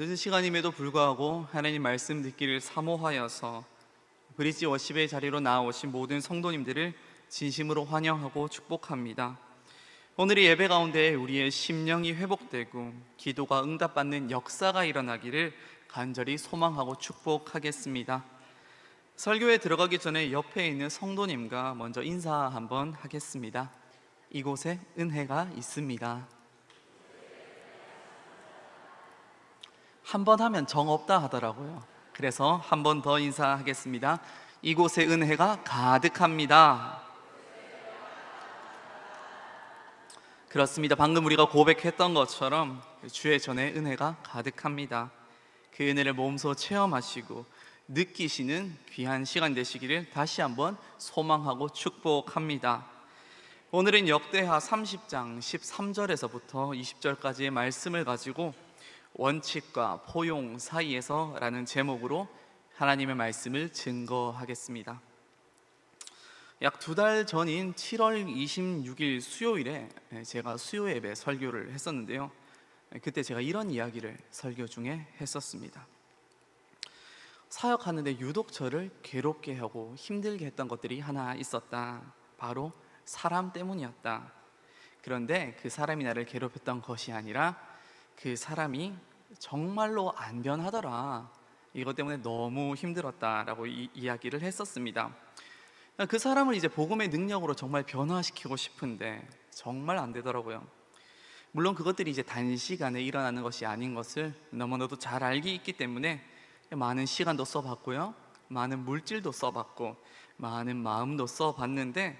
늦은 시간임에도 불구하고 하나님 말씀 듣기를 사모하여서 브릿지 워십의 자리로 나오신 모든 성도님들을 진심으로 환영하고 축복합니다. 오늘 이 예배 가운데 우리의 심령이 회복되고 기도가 응답받는 역사가 일어나기를 간절히 소망하고 축복하겠습니다. 설교에 들어가기 전에 옆에 있는 성도님과 먼저 인사 한번 하겠습니다. 이곳에 은혜가 있습니다. 한 번 하면 정 없다 하더라고요. 그래서 한 번 더 인사하겠습니다. 이곳에 은혜가 가득합니다. 그렇습니다. 방금 우리가 고백했던 것처럼 주의 전에 은혜가 가득합니다. 그 은혜를 몸소 체험하시고 느끼시는 귀한 시간 되시기를 다시 한번 소망하고 축복합니다. 오늘은 역대하 30장 13절에서부터 20절까지의 말씀을 가지고 원칙과 포용 사이에서라는 제목으로 하나님의 말씀을 증거하겠습니다. 약 두 달 전인 7월 26일 수요일에 제가 수요 예배 설교를 했었는데요. 그때 제가 이런 이야기를 설교 중에 했었습니다. 사역하는데 유독 저를 괴롭게 하고 힘들게 했던 것들이 하나 있었다. 바로 사람 때문이었다. 그런데 그 사람이 나를 괴롭혔던 것이 아니라 그 사람이 정말로 안 변하더라. 이것 때문에 너무 힘들었다라고 이, 이야기를 했었습니다. 그 사람을 이제 복음의 능력으로 정말 변화시키고 싶은데 정말 안 되더라고요. 물론 그것들이 이제 단시간에 일어나는 것이 아닌 것을 너무나도 잘 알기 있기 때문에 많은 시간도 써봤고요. 많은 물질도 써봤고 많은 마음도 써봤는데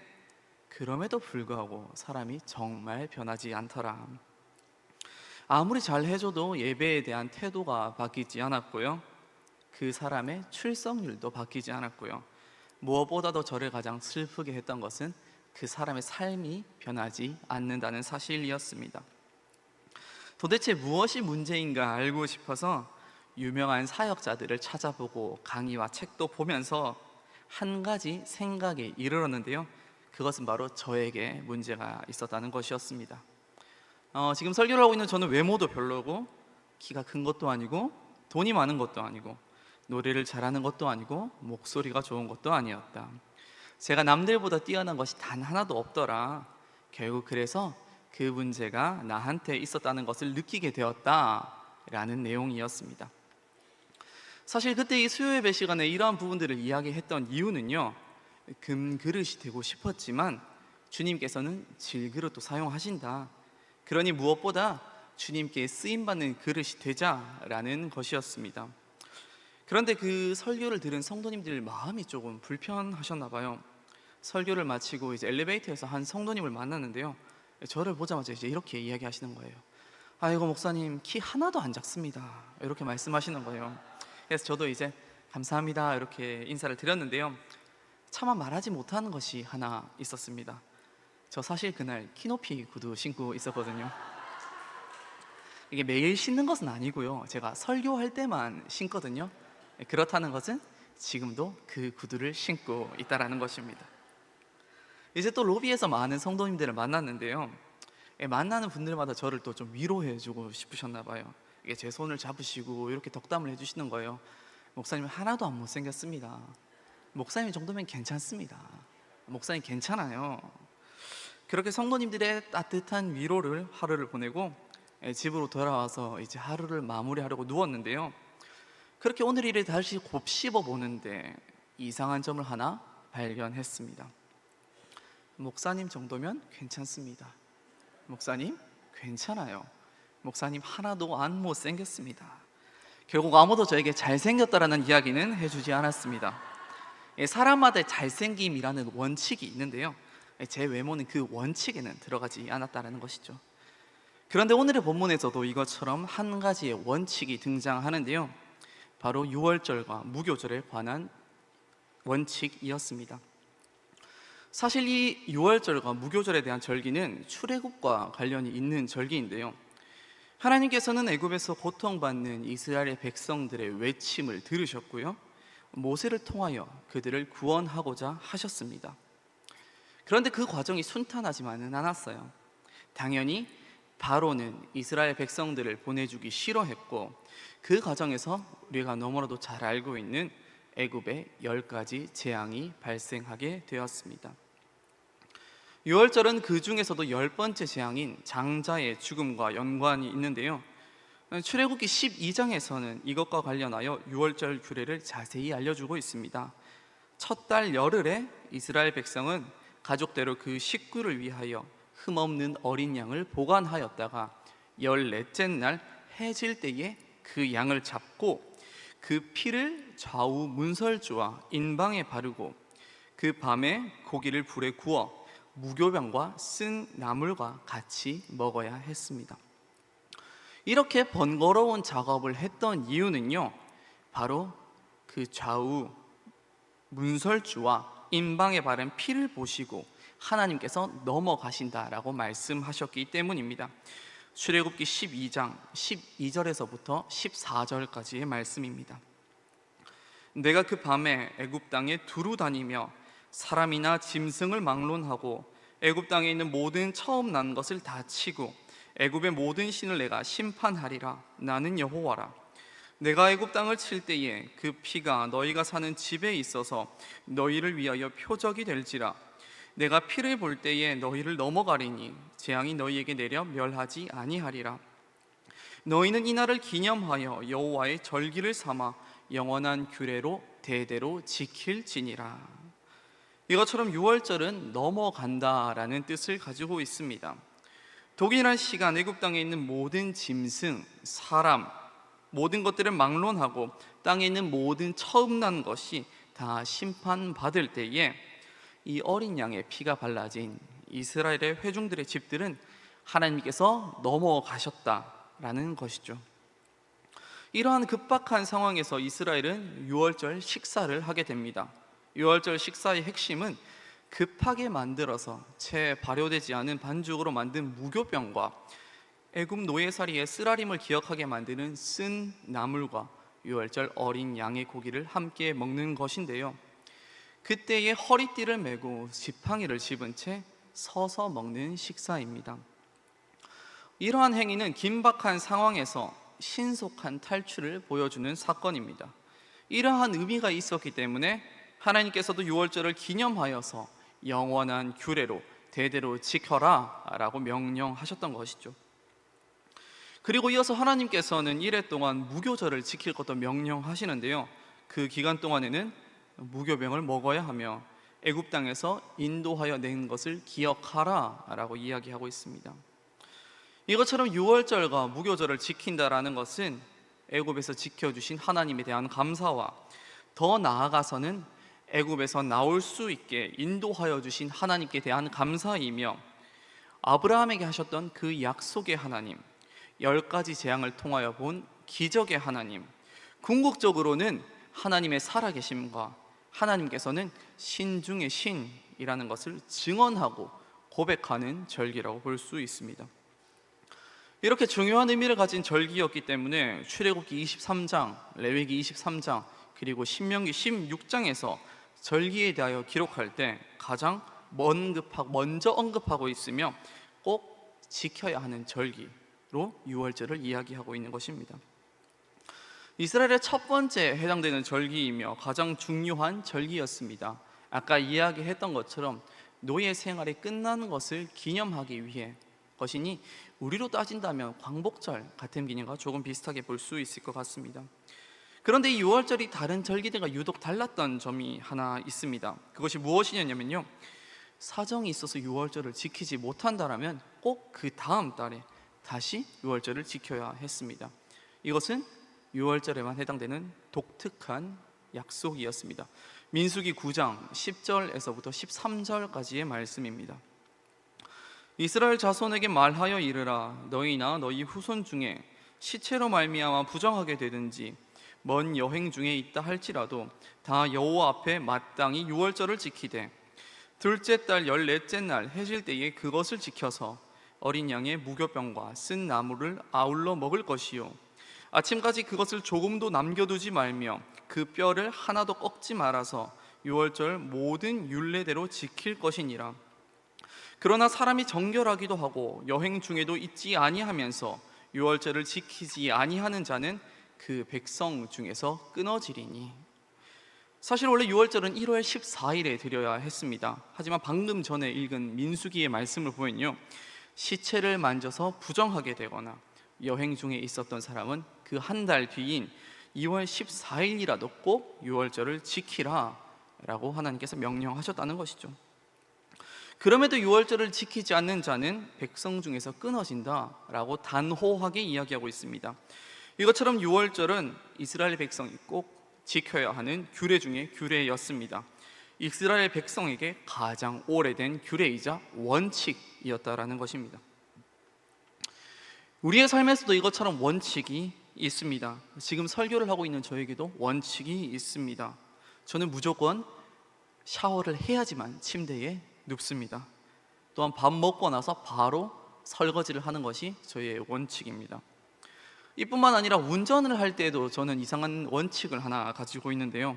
그럼에도 불구하고 사람이 정말 변하지 않더라. 아무리 잘 해줘도 예배에 대한 태도가 바뀌지 않았고요. 그 사람의 출석률도 바뀌지 않았고요. 무엇보다도 저를 가장 슬프게 했던 것은 그 사람의 삶이 변하지 않는다는 사실이었습니다. 도대체 무엇이 문제인가 알고 싶어서 유명한 사역자들을 찾아보고 강의와 책도 보면서 한 가지 생각에 이르렀는데요. 그것은 바로 저에게 문제가 있었다는 것이었습니다. 어, 지금 설교를 하고 있는 저는 외모도 별로고 키가 큰 것도 아니고 돈이 많은 것도 아니고 노래를 잘하는 것도 아니고 목소리가 좋은 것도 아니었다. 제가 남들보다 뛰어난 것이 단 하나도 없더라. 결국 그래서 그 문제가 나한테 있었다는 것을 느끼게 되었다라는 내용이었습니다. 사실 그때 이 수요 예배 시간에 이러한 부분들을 이야기했던 이유는요. 금 그릇이 되고 싶었지만 주님께서는 질그릇도 사용하신다. 그러니 무엇보다 주님께 쓰임 받는 그릇이 되자라는 것이었습니다. 그런데 그 설교를 들은 성도님들 마음이 조금 불편하셨나 봐요. 설교를 마치고 이제 엘리베이터에서 한 성도님을 만났는데요. 저를 보자마자 이제 이렇게 이야기하시는 거예요. 아이고 목사님 키 하나도 안 작습니다. 이렇게 말씀하시는 거예요. 그래서 저도 이제 감사합니다 이렇게 인사를 드렸는데요. 차마 말하지 못하는 것이 하나 있었습니다. 저 사실 그날 키높이 구두 신고 있었거든요. 이게 매일 신는 것은 아니고요. 제가 설교할 때만 신거든요. 그렇다는 것은 지금도 그 구두를 신고 있다라는 것입니다. 이제 또 로비에서 많은 성도님들을 만났는데요. 예, 만나는 분들마다 저를 또 좀 위로해주고 싶으셨나 봐요. 이게 제 손을 잡으시고 이렇게 덕담을 해주시는 거예요. 목사님 하나도 안 못생겼습니다. 목사님 정도면 괜찮습니다. 목사님 괜찮아요. 그렇게 성도님들의 따뜻한 위로를 하루를 보내고 예, 집으로 돌아와서 이제 하루를 마무리하려고 누웠는데요. 그렇게 오늘 일을 다시 곱씹어 보는데 이상한 점을 하나 발견했습니다. 목사님 정도면 괜찮습니다. 목사님 괜찮아요. 목사님 하나도 안 못생겼습니다. 결국 아무도 저에게 잘생겼다라는 이야기는 해주지 않았습니다. 예, 사람마다 잘생김이라는 원칙이 있는데요. 예, 제 외모는 그 원칙에는 들어가지 않았다라는 것이죠. 그런데 오늘의 본문에서도 이것처럼 한 가지의 원칙이 등장하는데요. 바로 6월절과 무교절에 관한 원칙이었습니다. 사실 이 6월절과 무교절에 대한 절기는 출애굽과 관련이 있는 절기인데요. 하나님께서는 애굽에서 고통받는 이스라엘의 백성들의 외침을 들으셨고요. 모세를 통하여 그들을 구원하고자 하셨습니다. 그런데 그 과정이 순탄하지만은 않았어요. 당연히 바로는 이스라엘 백성들을 보내주기 싫어했고 그 과정에서 우리가 너무나도 잘 알고 있는 애굽의 열 가지 재앙이 발생하게 되었습니다. 유월절은 그 중에서도 열 번째 재앙인 장자의 죽음과 연관이 있는데요. 출애굽기 12장에서는 이것과 관련하여 유월절 규례를 자세히 알려주고 있습니다. 첫 달 열흘에 이스라엘 백성은 가족대로 그 식구를 위하여 흠없는 어린 양을 보관하였다가 열넷째 날 해질 때에 그 양을 잡고 그 피를 좌우 문설주와 인방에 바르고 그 밤에 고기를 불에 구워 무교병과 쓴 나물과 같이 먹어야 했습니다. 이렇게 번거로운 작업을 했던 이유는요, 바로 그 좌우 문설주와 인방에 바른 피를 보시고 하나님께서 넘어가신다라고 말씀하셨기 때문입니다. 출애굽기 12장 12절에서부터 14절까지의 말씀입니다. 내가 그 밤에 애굽 땅에 두루 다니며 사람이나 짐승을 막론하고 애굽 땅에 있는 모든 처음 난 것을 다 치고 애굽의 모든 신을 내가 심판하리라 나는 여호와라 내가 애굽 땅을 칠 때에 그 피가 너희가 사는 집에 있어서 너희를 위하여 표적이 될지라. 내가 피를 볼 때에 너희를 넘어가리니 재앙이 너희에게 내려 멸하지 아니하리라. 너희는 이 날을 기념하여 여호와의 절기를 삼아 영원한 규례로 대대로 지킬지니라. 이것처럼 유월절은 넘어간다라는 뜻을 가지고 있습니다. 독일한 시간 애굽 땅에 있는 모든 짐승, 사람, 모든 것들을 막론하고 땅에 있는 모든 처음 난 것이 다 심판받을 때에 이 어린 양의 피가 발라진 이스라엘의 회중들의 집들은 하나님께서 넘어가셨다라는 것이죠. 이러한 급박한 상황에서 이스라엘은 유월절 식사를 하게 됩니다. 유월절 식사의 핵심은 급하게 만들어서 채 발효되지 않은 반죽으로 만든 무교병과 애굽 노예살이의 쓰라림을 기억하게 만드는 쓴 나물과 유월절 어린 양의 고기를 함께 먹는 것인데요. 그때의 허리띠를 메고 지팡이를 집은 채 서서 먹는 식사입니다. 이러한 행위는 긴박한 상황에서 신속한 탈출을 보여주는 사건입니다. 이러한 의미가 있었기 때문에 하나님께서도 유월절을 기념하여서 영원한 규례로 대대로 지켜라 라고 명령하셨던 것이죠. 그리고 이어서 하나님께서는 이래 동안 무교절을 지킬 것도 명령하시는데요. 그 기간 동안에는 무교병을 먹어야 하며 애굽 땅에서 인도하여 낸 것을 기억하라라고 이야기하고 있습니다. 이것처럼 유월절과 무교절을 지킨다라는 것은 애굽에서 지켜주신 하나님에 대한 감사와 더 나아가서는 애굽에서 나올 수 있게 인도하여 주신 하나님께 대한 감사이며 아브라함에게 하셨던 그 약속의 하나님, 열 가지 재앙을 통하여 본 기적의 하나님, 궁극적으로는 하나님의 살아계심과 하나님께서는 신 중의 신이라는 것을 증언하고 고백하는 절기라고 볼 수 있습니다. 이렇게 중요한 의미를 가진 절기였기 때문에 출애굽기 23장, 레위기 23장, 그리고 신명기 16장에서 절기에 대하여 기록할 때 가장 먼저 언급하고 있으며 꼭 지켜야 하는 절기 로 유월절을 이야기하고 있는 것입니다. 이스라엘의 첫 번째 해당되는 절기이며 가장 중요한 절기였습니다. 아까 이야기했던 것처럼 노예 생활이 끝나는 것을 기념하기 위해 것이니 우리로 따진다면 광복절 같은 기념과 조금 비슷하게 볼 수 있을 것 같습니다. 그런데 이 6월절이 다른 절기들과 유독 달랐던 점이 하나 있습니다. 그것이 무엇이냐면요. 사정이 있어서 6월절을 지키지 못한다라면 꼭 그 다음 달에 다시 6월절을 지켜야 했습니다. 이것은 6월절에만 해당되는 독특한 약속이었습니다. 민수기 9장 10절에서부터 13절까지의 말씀입니다. 이스라엘 자손에게 말하여 이르라 너희나 너희 후손 중에 시체로 말미암아 부정하게 되든지 먼 여행 중에 있다 할지라도 다 여호와 앞에 마땅히 유월절을 지키되 둘째 달 열넷째 날 해질 때에 그것을 지켜서 어린 양의 무교병과 쓴 나무를 아울러 먹을 것이요 아침까지 그것을 조금도 남겨두지 말며 그 뼈를 하나도 꺾지 말아서 유월절 모든 율례대로 지킬 것이니라 그러나 사람이 정결하기도 하고 여행 중에도 잊지 아니하면서 유월절을 지키지 아니하는 자는 그 백성 중에서 끊어지리니 사실 원래 유월절은 1월 14일에 드려야 했습니다. 하지만 방금 전에 읽은 민수기의 말씀을 보면요. 시체를 만져서 부정하게 되거나 여행 중에 있었던 사람은 그 한 달 뒤인 2월 14일이라도 꼭 유월절을 지키라 라고 하나님께서 명령하셨다는 것이죠. 그럼에도 유월절을 지키지 않는 자는 백성 중에서 끊어진다 라고 단호하게 이야기하고 있습니다. 이것처럼 유월절은 이스라엘 백성이 꼭 지켜야 하는 규례 중에 규례였습니다. 이스라엘 백성에게 가장 오래된 규례이자 원칙이었다라는 것입니다. 우리의 삶에서도 이것처럼 원칙이 있습니다. 지금 설교를 하고 있는 저에게도 원칙이 있습니다. 저는 무조건 샤워를 해야지만 침대에 눕습니다. 또한 밥 먹고 나서 바로 설거지를 하는 것이 저의 원칙입니다. 이뿐만 아니라 운전을 할 때도 저는 이상한 원칙을 하나 가지고 있는데요.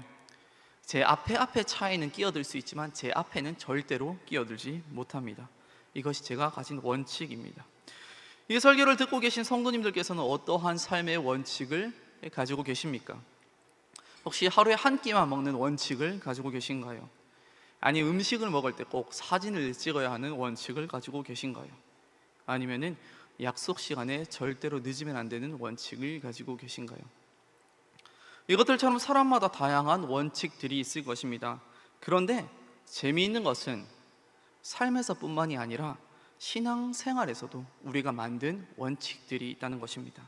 제 앞에 앞에 차에는 끼어들 수 있지만 제 앞에는 절대로 끼어들지 못합니다. 이것이 제가 가진 원칙입니다. 이 설교를 듣고 계신 성도님들께서는 어떠한 삶의 원칙을 가지고 계십니까? 혹시 하루에 한 끼만 먹는 원칙을 가지고 계신가요? 아니 음식을 먹을 때 꼭 사진을 찍어야 하는 원칙을 가지고 계신가요? 아니면은 약속 시간에 절대로 늦으면 안 되는 원칙을 가지고 계신가요? 이것들처럼 사람마다 다양한 원칙들이 있을 것입니다. 그런데 재미있는 것은 삶에서뿐만이 아니라 신앙 생활에서도 우리가 만든 원칙들이 있다는 것입니다.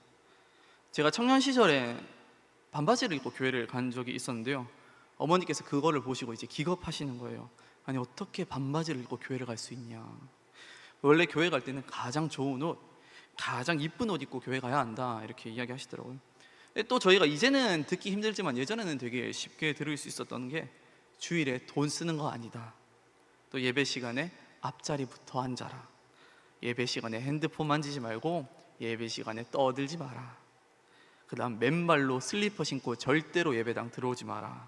제가 청년 시절에 반바지를 입고 교회를 간 적이 있었는데요. 어머니께서 그거를 보시고 이제 기겁하시는 거예요. 아니 어떻게 반바지를 입고 교회를 갈 수 있냐? 원래 교회 갈 때는 가장 좋은 옷, 가장 이쁜 옷 입고 교회 가야 한다 이렇게 이야기하시더라고요. 또 저희가 이제는 듣기 힘들지만 예전에는 되게 쉽게 들을 수 있었던 게 주일에 돈 쓰는 거 아니다. 또 예배 시간에 앞자리부터 앉아라. 예배 시간에 핸드폰 만지지 말고 예배 시간에 떠들지 마라. 그다음 맨발로 슬리퍼 신고 절대로 예배당 들어오지 마라.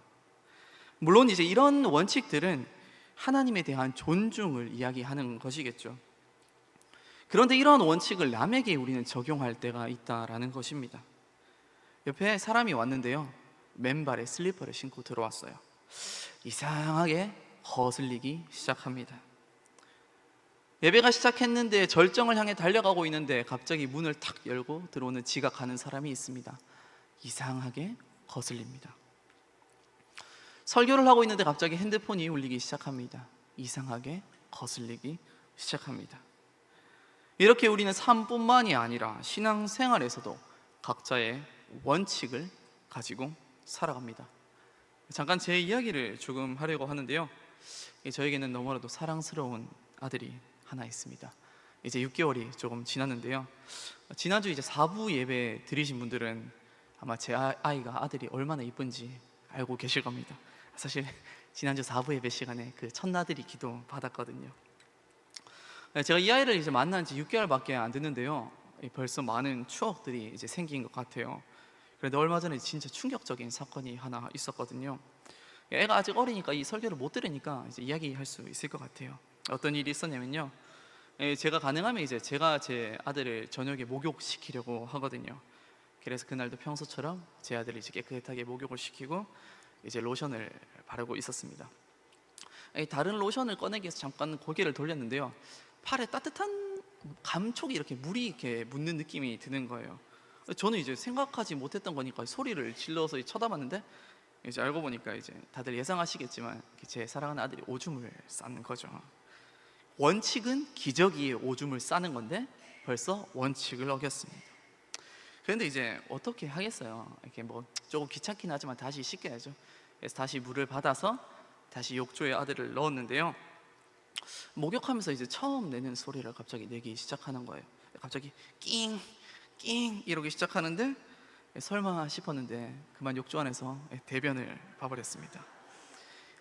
물론 이제 이런 원칙들은 하나님에 대한 존중을 이야기하는 것이겠죠. 그런데 이러한 원칙을 남에게 우리는 적용할 때가 있다라는 것입니다. 옆에 사람이 왔는데요. 맨발에 슬리퍼를 신고 들어왔어요. 이상하게 거슬리기 시작합니다. 예배가 시작했는데 절정을 향해 달려가고 있는데 갑자기 문을 탁 열고 들어오는 지각하는 사람이 있습니다. 이상하게 거슬립니다. 설교를 하고 있는데 갑자기 핸드폰이 울리기 시작합니다. 이상하게 거슬리기 시작합니다. 이렇게 우리는 삶뿐만이 아니라 신앙생활에서도 각자의 원칙을 가지고 살아갑니다. 잠깐 제 이야기를 조금 하려고 하는데요. 저에게는 너무나도 사랑스러운 아들이 하나 있습니다. 이제 6개월이 조금 지났는데요. 지난주 이제 4부 예배 드리신 분들은 아마 제 아- 아이가 아들이 얼마나 이쁜지 알고 계실 겁니다. 사실 지난주 4부 예배 시간에 그 첫나들이 기도 받았거든요. 네, 제가 이 아이를 이제 만난 지 6개월밖에 안 됐는데요. 벌써 많은 추억들이 이제 생긴 것 같아요. 그런데 얼마 전에 진짜 충격적인 사건이 하나 있었거든요. 애가 아직 어리니까 이 설교를 못 들으니까 이제 이야기할 수 있을 것 같아요. 어떤 일이 있었냐면요. 예, 제가 가능하면 이제 제가 제 아들을 저녁에 목욕시키려고 하거든요. 그래서 그날도 평소처럼 제 아들을 이제 깨끗하게 목욕을 시키고 이제 로션을 바르고 있었습니다. 예, 다른 로션을 꺼내기 위해서 잠깐 고개를 돌렸는데요. 팔에 따뜻한 감촉이 이렇게 물이 이렇게 묻는 느낌이 드는 거예요. 저는 이제 생각하지 못했던 거니까 소리를 질러서 쳐다봤는데 이제 알고 보니까 이제 다들 예상하시겠지만 제 사랑하는 아들이 오줌을 싼 거죠. 원칙은 기저귀에 오줌을 싸는 건데 벌써 원칙을 어겼습니다. 그런데 이제 어떻게 하겠어요? 이렇게 뭐 조금 귀찮긴 하지만 다시 씻겨야죠. 그래서 다시 물을 받아서 다시 욕조에 아들을 넣었는데요. 목욕하면서 이제 처음 내는 소리를 갑자기 내기 시작하는 거예요. 갑자기 낑, 낑 이러기 시작하는데 설마 싶었는데 그만 욕조 안에서 대변을 봐버렸습니다.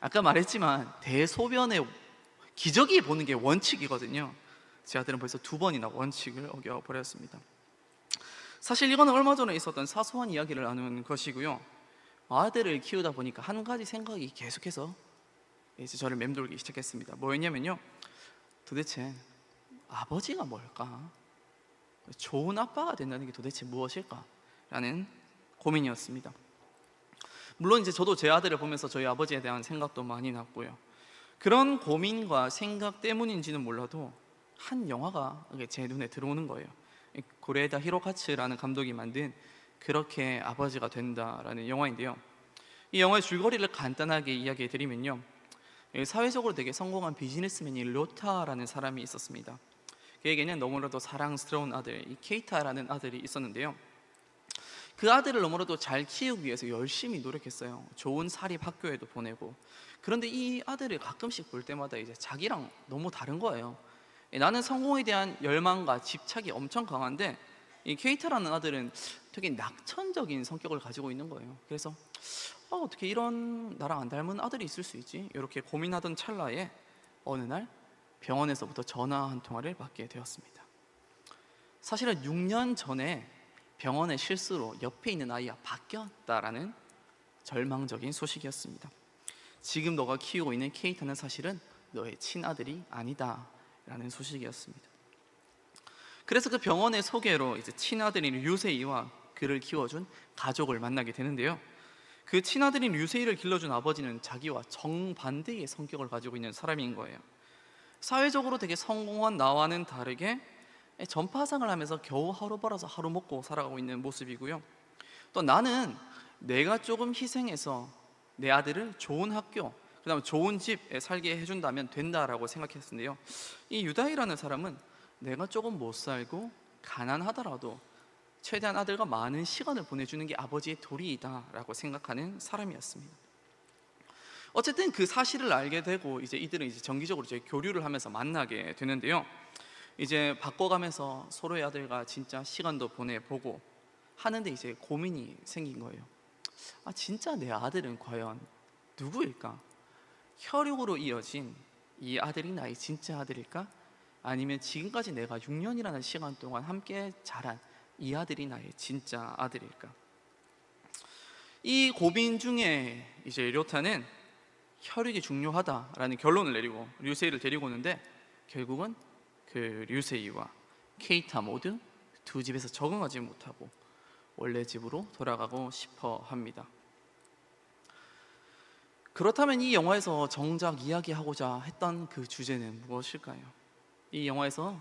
아까 말했지만 대소변의 기저귀 보는 게 원칙이거든요. 제 아들은 벌써 두 번이나 원칙을 어겨 버렸습니다. 사실 이거는 얼마 전에 있었던 사소한 이야기를 나눈 것이고요. 아들을 키우다 보니까 한 가지 생각이 계속해서 이제 저를 맴돌기 시작했습니다. 뭐였냐면요. 도대체 아버지가 뭘까? 좋은 아빠가 된다는 게 도대체 무엇일까? 라는 고민이었습니다. 물론 이제 저도 제 아들을 보면서 저희 아버지에 대한 생각도 많이 났고요. 그런 고민과 생각 때문인지는 몰라도 한 영화가 제 눈에 들어오는 거예요. 이 고레다 히로카츠라는 감독이 만든 그렇게 아버지가 된다라는 영화인데요. 이 영화의 줄거리를 간단하게 이야기해 드리면요. 이 사회적으로 되게 성공한 비즈니스맨이 로타라는 사람이 있었습니다. 그에게는 너무나도 사랑스러운 아들, 이 케이타라는 아들이 있었는데요. 그 아들을 너무나도 잘 키우기 위해서 열심히 노력했어요. 좋은 사립 학교에도 보내고. 그런데 이 아들을 가끔씩 볼 때마다 이제 자기랑 너무 다른 거예요. 예, 나는 성공에 대한 열망과 집착이 엄청 강한데 이 케이타라는 아들은 되게 낙천적인 성격을 가지고 있는 거예요. 그래서 아, 어떻게 이런 나랑 안 닮은 아들이 있을 수 있지? 이렇게 고민하던 찰나에 어느 날 병원에서부터 전화 한 통화를 받게 되었습니다. 사실은 6년 전에 병원의 실수로 옆에 있는 아이가 바뀌었다라는 절망적인 소식이었습니다. 지금 너가 키우고 있는 케이타는 사실은 너의 친아들이 아니다라는 소식이었습니다. 그래서 그 병원의 소개로 이제 친아들인 류세이와 그를 키워준 가족을 만나게 되는데요. 그 친아들인 류세이를 길러준 아버지는 자기와 정반대의 성격을 가지고 있는 사람인 거예요. 사회적으로 되게 성공한 나와는 다르게 전파상을 하면서 겨우 하루 벌어서 하루 먹고 살아가고 있는 모습이고요. 또 나는 내가 조금 희생해서 내 아들을 좋은 학교, 그다음에 좋은 집에 살게 해준다면 된다라고 생각했는데요. 이 유다이라는 사람은 내가 조금 못 살고 가난하더라도 최대한 아들과 많은 시간을 보내주는 게 아버지의 도리이다라고 생각하는 사람이었습니다. 어쨌든 그 사실을 알게 되고 이제 이들은 이제 정기적으로 이제 교류를 하면서 만나게 되는데요. 이제 바꿔가면서 서로의 아들과 진짜 시간도 보내보고 하는데 이제 고민이 생긴 거예요. 아 진짜 내 아들은 과연 누구일까? 혈육으로 이어진 이 아들이 나의 진짜 아들일까? 아니면 지금까지 내가 6년이라는 시간 동안 함께 자란 이 아들이 나의 진짜 아들일까? 이 고민 중에 이제 료타는 혈육이 중요하다라는 결론을 내리고 류세이를 데리고 오는데 결국은 그 류세이와 케이타 모두 두 집에서 적응하지 못하고 원래 집으로 돌아가고 싶어 합니다. 그렇다면 이 영화에서 정작 이야기하고자 했던 그 주제는 무엇일까요? 이 영화에서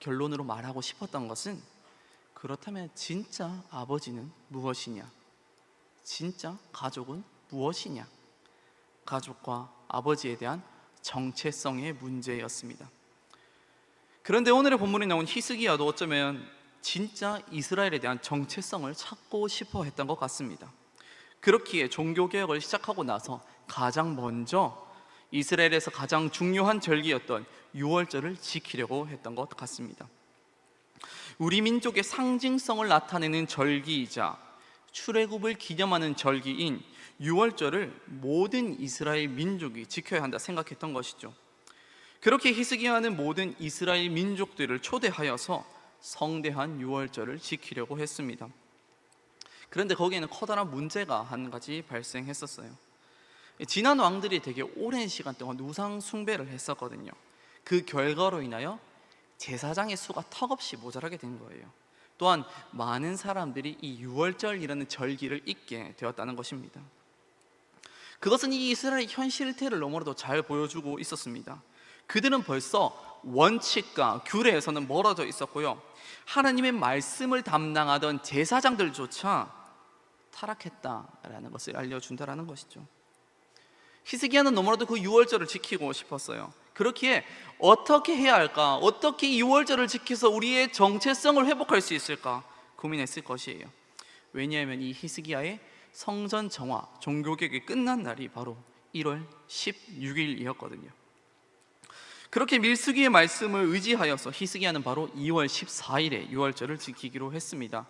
결론으로 말하고 싶었던 것은 그렇다면 진짜 아버지는 무엇이냐? 진짜 가족은 무엇이냐? 가족과 아버지에 대한 정체성의 문제였습니다. 그런데 오늘의 본문에 나온 히스기야도 어쩌면 진짜 이스라엘에 대한 정체성을 찾고 싶어 했던 것 같습니다. 그렇기에 종교개혁을 시작하고 나서 가장 먼저 이스라엘에서 가장 중요한 절기였던 유월절을 지키려고 했던 것 같습니다. 우리 민족의 상징성을 나타내는 절기이자 출애굽을 기념하는 절기인 유월절을 모든 이스라엘 민족이 지켜야 한다 생각했던 것이죠. 그렇게 히스기야는 모든 이스라엘 민족들을 초대하여서 성대한 유월절을 지키려고 했습니다. 그런데 거기에는 커다란 문제가 한 가지 발생했었어요. 지난 왕들이 되게 오랜 시간 동안 우상 숭배를 했었거든요. 그 결과로 인하여 제사장의 수가 턱없이 모자라게 된 거예요. 또한 많은 사람들이 이 유월절이라는 절기를 잊게 되었다는 것입니다. 그것은 이 이스라엘 현실태를 너무나도 잘 보여주고 있었습니다. 그들은 벌써 원칙과 규례에서는 멀어져 있었고요. 하나님의 말씀을 담당하던 제사장들조차 타락했다라는 것을 알려준다라는 것이죠. 히스기야는 너무나도 그 유월절을 지키고 싶었어요. 그렇기에 어떻게 해야 할까? 어떻게 유월절을 지켜서 우리의 정체성을 회복할 수 있을까? 고민했을 것이에요. 왜냐하면 이 히스기야의 성전 정화, 종교개혁이 끝난 날이 바로 1월 16일이었거든요. 그렇게 밀수기의 말씀을 의지하여서 히스기야는 바로 2월 14일에 유월절을 지키기로 했습니다.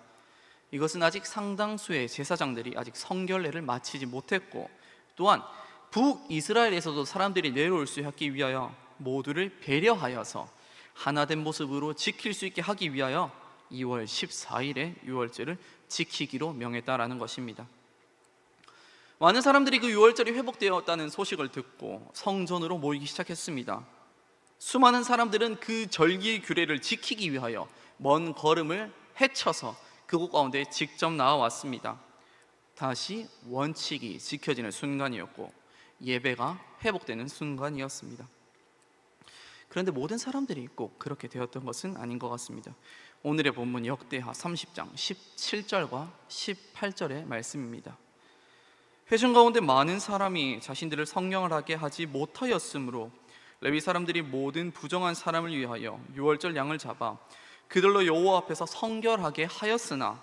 이것은 아직 상당수의 제사장들이 아직 성결례를 마치지 못했고 또한 북이스라엘에서도 사람들이 내려올 수 있기 위하여 모두를 배려하여서 하나된 모습으로 지킬 수 있게 하기 위하여 2월 14일에 유월절을 지키기로 명했다라는 것입니다. 많은 사람들이 그 유월절이 회복되었다는 소식을 듣고 성전으로 모이기 시작했습니다. 수많은 사람들은 그 절기의 규례를 지키기 위하여 먼 걸음을 헤쳐서 그곳 가운데 직접 나와왔습니다. 다시 원칙이 지켜지는 순간이었고 예배가 회복되는 순간이었습니다. 그런데 모든 사람들이 꼭 그렇게 되었던 것은 아닌 것 같습니다. 오늘의 본문 역대하 30장 17절과 18절의 말씀입니다. 회중 가운데 많은 사람이 자신들을 성령을 하게 하지 못하였으므로 레위 사람들이 모든 부정한 사람을 위하여 유월절 양을 잡아 그들로 여호와 앞에서 성결하게 하였으나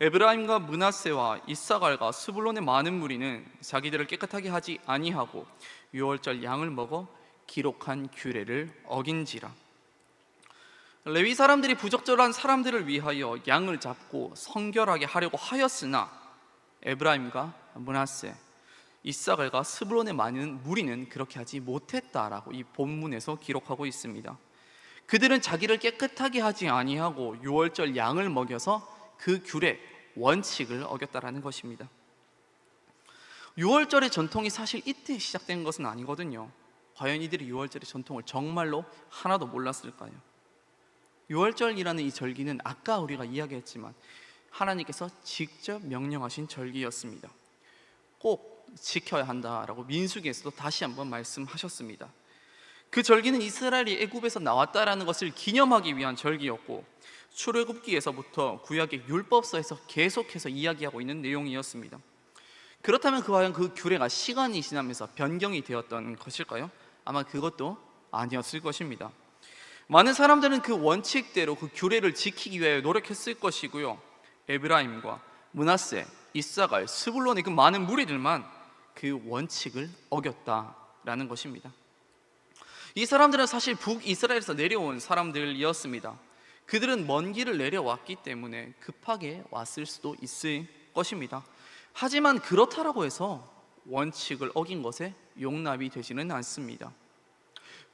에브라임과 문하세와 이사갈과 스불론의 많은 무리는 자기들을 깨끗하게 하지 아니하고 유월절 양을 먹어 기록한 규례를 어긴지라. 레위 사람들이 부적절한 사람들을 위하여 양을 잡고 성결하게 하려고 하였으나 에브라임과 문하세 이사갈과 스불론의 많은 무리는 그렇게 하지 못했다라고 이 본문에서 기록하고 있습니다. 그들은 자기를 깨끗하게 하지 아니하고 유월절 양을 먹여서 그 규례 원칙을 어겼다라는 것입니다. 유월절의 전통이 사실 이때 시작된 것은 아니거든요. 과연 이들이 유월절의 전통을 정말로 하나도 몰랐을까요? 유월절이라는 이 절기는 아까 우리가 이야기했지만 하나님께서 직접 명령하신 절기였습니다. 꼭 지켜야 한다라고 민수기에서도 다시 한번 말씀하셨습니다. 그 절기는 이스라엘이 애굽에서 나왔다라는 것을 기념하기 위한 절기였고 출애굽기에서부터 구약의 율법서에서 계속해서 이야기하고 있는 내용이었습니다. 그렇다면 그 과연 그 규례가 시간이 지나면서 변경이 되었던 것일까요? 아마 그것도 아니었을 것입니다. 많은 사람들은 그 원칙대로 그 규례를 지키기 위해 노력했을 것이고요. 에브라임과 문하세, 이사갈, 스불론의 그 많은 무리들만 그 원칙을 어겼다라는 것입니다. 이 사람들은 사실 북이스라엘에서 내려온 사람들이었습니다. 그들은 먼 길을 내려왔기 때문에 급하게 왔을 수도 있을 것입니다. 하지만 그렇다라고 해서 원칙을 어긴 것에 용납이 되지는 않습니다.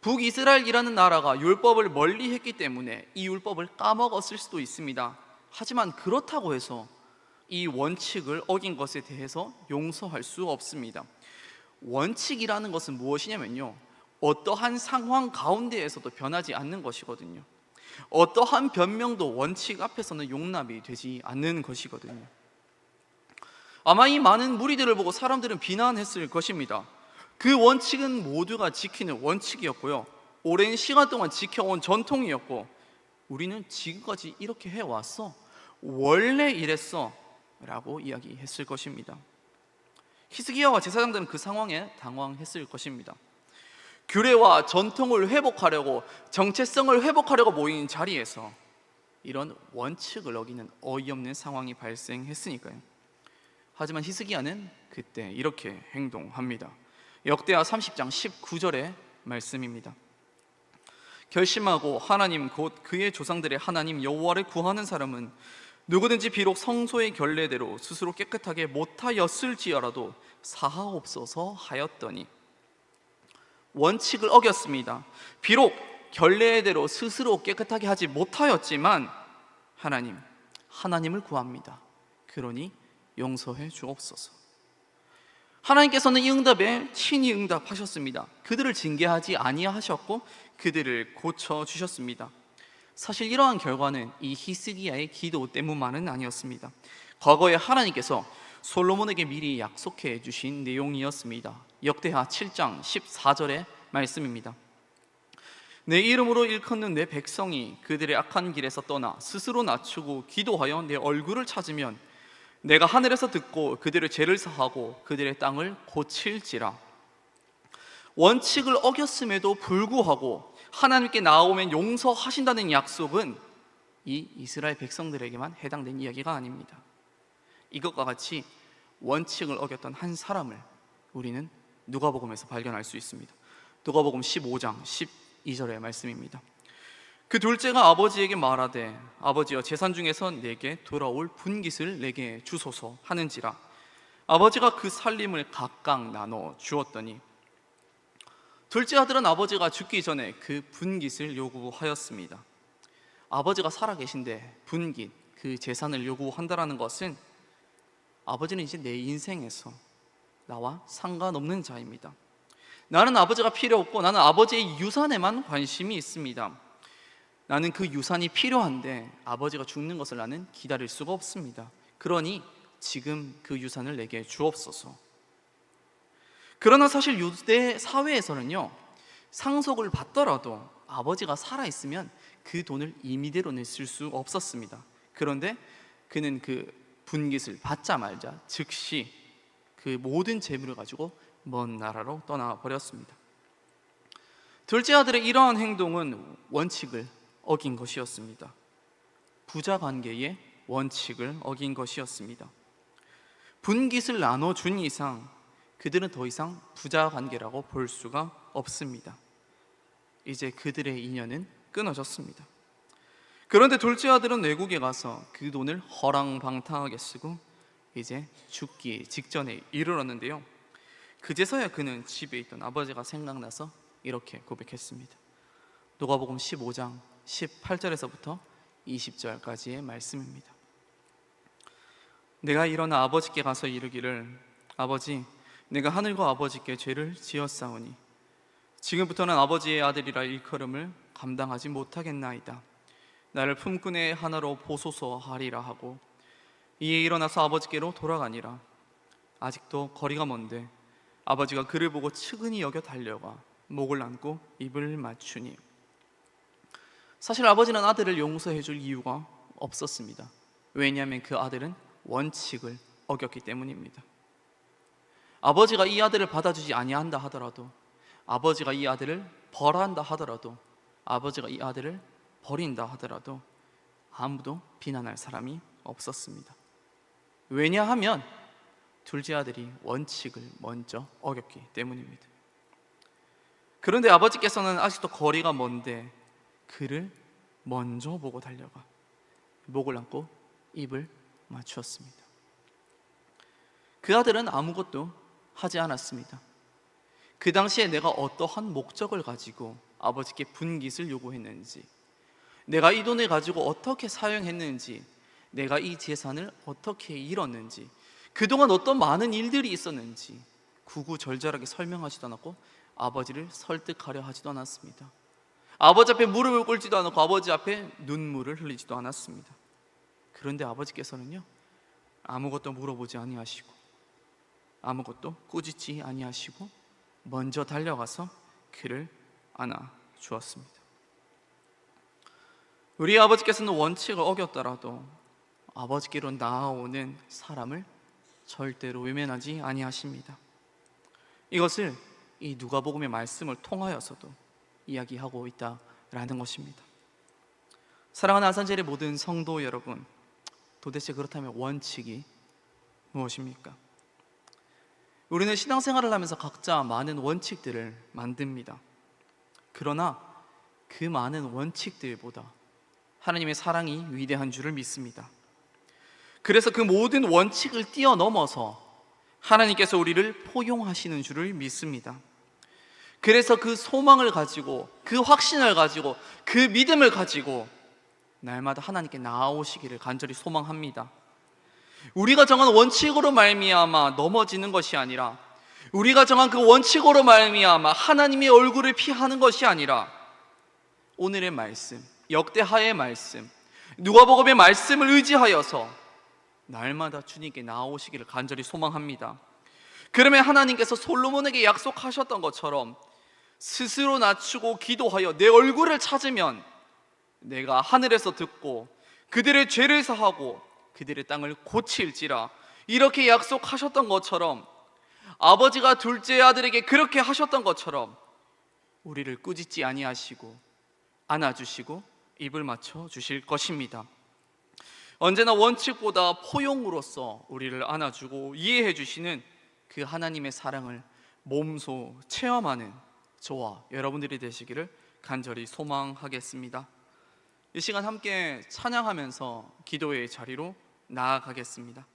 북이스라엘이라는 나라가 율법을 멀리 했기 때문에 이 율법을 까먹었을 수도 있습니다. 하지만 그렇다고 해서 이 원칙을 어긴 것에 대해서 용서할 수 없습니다. 원칙이라는 것은 무엇이냐면요. 어떠한 상황 가운데에서도 변하지 않는 것이거든요. 어떠한 변명도 원칙 앞에서는 용납이 되지 않는 것이거든요. 아마 이 많은 무리들을 보고 사람들은 비난했을 것입니다. 그 원칙은 모두가 지키는 원칙이었고요. 오랜 시간 동안 지켜온 전통이었고, 우리는 지금까지 이렇게 해왔어. 원래 이랬어. 라고 이야기했을 것입니다. 히스기야와 제사장들은 그 상황에 당황했을 것입니다. 규례와 전통을 회복하려고 정체성을 회복하려고 모인 자리에서 이런 원칙을 어기는 어이없는 상황이 발생했으니까요. 하지만 히스기야는 그때 이렇게 행동합니다. 역대하 30장 19절의 말씀입니다. 결심하고 하나님 곧 그의 조상들의 하나님 여호와를 구하는 사람은 누구든지 비록 성소의 결례대로 스스로 깨끗하게 못하였을지어라도 사하옵소서 하였더니 원칙을 어겼습니다. 비록 결례대로 스스로 깨끗하게 하지 못하였지만 하나님, 하나님을 구합니다. 그러니 용서해 주옵소서. 하나님께서는 이 응답에 친히 응답하셨습니다. 그들을 징계하지 아니하셨고 그들을 고쳐 주셨습니다. 사실 이러한 결과는 이 히스기야의 기도 때문만은 아니었습니다. 과거에 하나님께서 솔로몬에게 미리 약속해 주신 내용이었습니다. 역대하 7장 14절의 말씀입니다. 내 이름으로 일컫는 내 백성이 그들의 악한 길에서 떠나 스스로 낮추고 기도하여 내 얼굴을 찾으면 내가 하늘에서 듣고 그들의 죄를 사하고 그들의 땅을 고칠지라. 원칙을 어겼음에도 불구하고 하나님께 나오면 용서하신다는 약속은 이 이스라엘 백성들에게만 해당된 이야기가 아닙니다. 이것과 같이 원칙을 어겼던 한 사람을 우리는 누가복음에서 발견할 수 있습니다. 누가복음 15장 12절의 말씀입니다. 그 둘째가 아버지에게 말하되 아버지여 재산 중에서 내게 돌아올 분깃을 내게 주소서 하는지라 아버지가 그 살림을 각각 나눠 주었더니 둘째 아들은 아버지가 죽기 전에 그 분깃을 요구하였습니다. 아버지가 살아 계신데 분깃 그 재산을 요구한다라는 것은 아버지는 이제 내 인생에서 나와 상관없는 자입니다. 나는 아버지가 필요 없고 나는 아버지의 유산에만 관심이 있습니다. 나는 그 유산이 필요한데 아버지가 죽는 것을 나는 기다릴 수가 없습니다. 그러니 지금 그 유산을 내게 주옵소서. 그러나 사실 유대 사회에서는요, 상속을 받더라도 아버지가 살아있으면 그 돈을 임의대로 쓸수 없었습니다. 그런데 그는 그 분깃을 받자 말자 즉시 그 모든 재물을 가지고 먼 나라로 떠나 버렸습니다. 둘째 아들의 이러한 행동은 원칙을 어긴 것이었습니다. 부자 관계의 원칙을 어긴 것이었습니다. 분깃을 나눠준 이상 그들은 더 이상 부자 관계라고 볼 수가 없습니다. 이제 그들의 인연은 끊어졌습니다. 그런데 둘째 아들은 외국에 가서 그 돈을 허랑방탕하게 쓰고 이제 죽기 직전에 이르렀는데요. 그제서야 그는 집에 있던 아버지가 생각나서 이렇게 고백했습니다. 누가복음 15장 18절에서부터 20절까지의 말씀입니다. 내가 일어나 아버지께 가서 이르기를 아버지 내가 하늘과 아버지께 죄를 지었사오니 지금부터는 아버지의 아들이라 일컬음을 감당하지 못하겠나이다. 나를 품꾼의 하나로 보소서 하리라 하고 이에 일어나서 아버지께로 돌아가니라. 아직도 거리가 먼데 아버지가 그를 보고 측은히 여겨 달려가 목을 안고 입을 맞추니 사실 아버지는 아들을 용서해 줄 이유가 없었습니다. 왜냐하면 그 아들은 원칙을 어겼기 때문입니다. 아버지가 이 아들을 받아주지 아니한다 하더라도 아버지가 이 아들을 벌한다 하더라도 아버지가 이 아들을 버린다 하더라도 아무도 비난할 사람이 없었습니다. 왜냐하면 둘째 아들이 원칙을 먼저 어겼기 때문입니다. 그런데 아버지께서는 아직도 거리가 먼데 그를 먼저 보고 달려가 목을 안고 입을 맞추었습니다. 그 아들은 아무것도 하지 않았습니다. 그 당시에 내가 어떠한 목적을 가지고 아버지께 분깃을 요구했는지, 내가 이 돈을 가지고 어떻게 사용했는지, 내가 이 재산을 어떻게 잃었는지, 그동안 어떤 많은 일들이 있었는지 구구절절하게 설명하지도 않았고 아버지를 설득하려 하지도 않았습니다. 아버지 앞에 무릎을 꿇지도 않고 아버지 앞에 눈물을 흘리지도 않았습니다. 그런데 아버지께서는요 아무것도 물어보지 아니하시고 아무것도 꾸짖지 아니하시고 먼저 달려가서 그를 안아 주었습니다. 우리 아버지께서는 원칙을 어겼더라도 아버지께로 나아오는 사람을 절대로 외면하지 아니하십니다. 이것을 이 누가복음의 말씀을 통하여서도 이야기하고 있다라는 것입니다. 사랑하는 아산젤의 모든 성도 여러분, 도대체 그렇다면 원칙이 무엇입니까? 우리는 신앙생활을 하면서 각자 많은 원칙들을 만듭니다. 그러나 그 많은 원칙들보다 하나님의 사랑이 위대한 줄을 믿습니다. 그래서 그 모든 원칙을 뛰어넘어서 하나님께서 우리를 포용하시는 줄을 믿습니다. 그래서 그 소망을 가지고 그 확신을 가지고 그 믿음을 가지고 날마다 하나님께 나아오시기를 간절히 소망합니다. 우리가 정한 원칙으로 말미암아 넘어지는 것이 아니라 우리가 정한 그 원칙으로 말미암아 하나님의 얼굴을 피하는 것이 아니라 오늘의 말씀, 역대하의 말씀, 누가복음의 말씀을 의지하여서 날마다 주님께 나오시기를 간절히 소망합니다. 그러면 하나님께서 솔로몬에게 약속하셨던 것처럼 스스로 낮추고 기도하여 내 얼굴을 찾으면 내가 하늘에서 듣고 그들의 죄를 사하고 그들의 땅을 고칠지라 이렇게 약속하셨던 것처럼 아버지가 둘째 아들에게 그렇게 하셨던 것처럼 우리를 꾸짖지 아니하시고 안아주시고 입을 맞춰 주실 것입니다. 언제나 원칙보다 포용으로서 우리를 안아주고 이해해 주시는 그 하나님의 사랑을 몸소 체험하는 저와 여러분들이 되시기를 간절히 소망하겠습니다. 이 시간 함께 찬양하면서 기도의 자리로 나아가겠습니다.